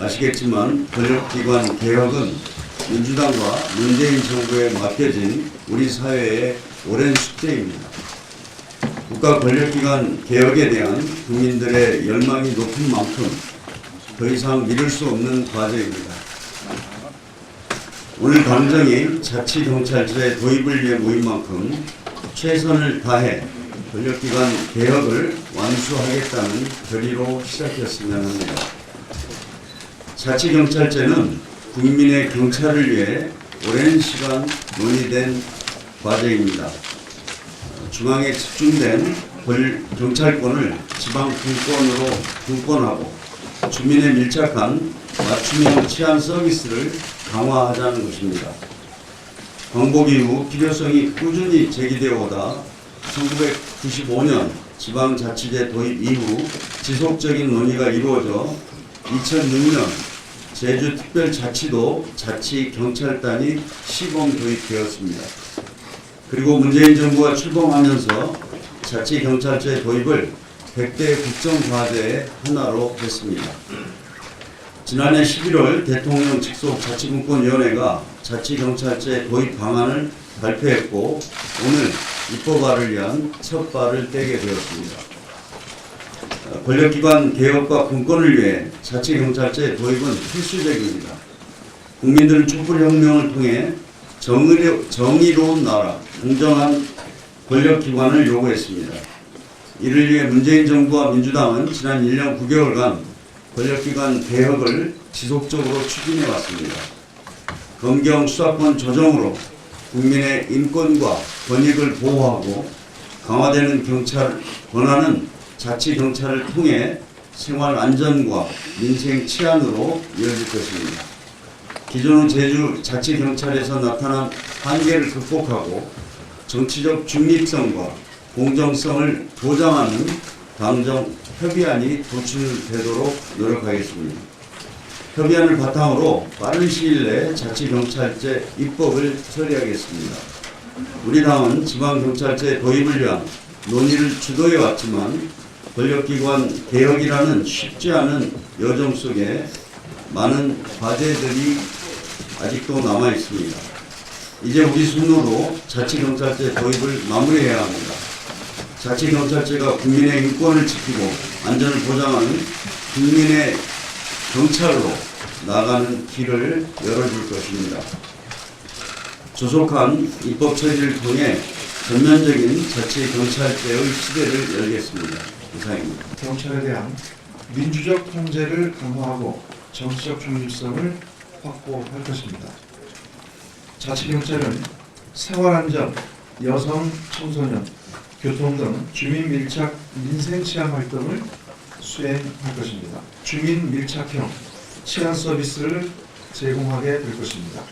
아시겠지만 권력기관 개혁은 민주당과 문재인 정부에 맡겨진 우리 사회의 오랜 숙제입니다. 국가 권력기관 개혁에 대한 국민들의 열망이 높은 만큼 더 이상 미룰 수 없는 과제입니다. 오늘 당정이 자치경찰제 도입을 위해 모인 만큼 최선을 다해 권력기관 개혁을 완수하겠다는 결의로 시작했으면 합니다. 자치경찰제는 국민의 경찰을 위해 오랜 시간 논의된 과제입니다. 중앙에 집중된 권- 경찰권을 지방 분권으로 분권하고 주민의 밀착한 맞춤형 치안 서비스를 강화하자는 것입니다. 광복 이후 필요성이 꾸준히 제기되어 오다 1995년 지방자치제 도입 이후 지속적인 논의가 이루어져 2006년 제주특별자치도 자치경찰단이 시범 도입되었습니다. 그리고 문재인 정부가 출범하면서 자치경찰제 도입을 100대 국정과제의 하나로 했습니다. 지난해 11월 대통령 직속 자치분권위원회가 자치경찰제 도입 방안을 발표했고 오늘 입법화를 위한 첫 발을 떼게 되었습니다. 어, 권력기관 개혁과 분권을 위해 자치경찰제 도입은 필수적입니다. 국민들은 촛불혁명을 통해 정의로, 정의로운 나라, 공정한 권력기관을 요구했습니다. 이를 위해 문재인 정부와 민주당은 지난 1년 9개월간 권력기관 개혁을 지속적으로 추진해 왔습니다. 검경 수사권 조정으로 국민의 인권과 권익을 보호하고 강화되는 경찰 권한은 자치 경찰을 통해 생활 안전과 민생 치안으로 이어질 것입니다. 기존 제주 자치 경찰에서 나타난 한계를 극복하고 정치적 중립성과 공정성을 보장하는 당정 협의안이 도출되도록 노력하겠습니다. 협의안을 바탕으로 빠른 시일 내에 자치경찰제 입법을 처리하겠습니다. 우리 당은 지방경찰제 도입을 위한 논의를 주도해 왔지만 권력기관 개혁이라는 쉽지 않은 여정 속에 많은 과제들이 아직도 남아 있습니다. 이제 우리 순으로 자치경찰제 도입을 마무리해야 합니다. 자치경찰제가 국민의 인권을 지키고 안전을 보장하는 국민의 경찰로 나가는 길을 열어줄 것입니다. 조속한 입법 처리를 통해 전면적인 자치경찰제의 시대를 열겠습니다. 이상입니다. 경찰에 대한 민주적 통제를 강화하고 정치적 중립성을 확보할 것입니다. 자치경찰은 생활안전, 여성, 청소년, 교통 등 주민 밀착 민생 치안 활동을 수행할 것입니다. 주민 밀착형 치안 서비스를 제공하게 될 것입니다.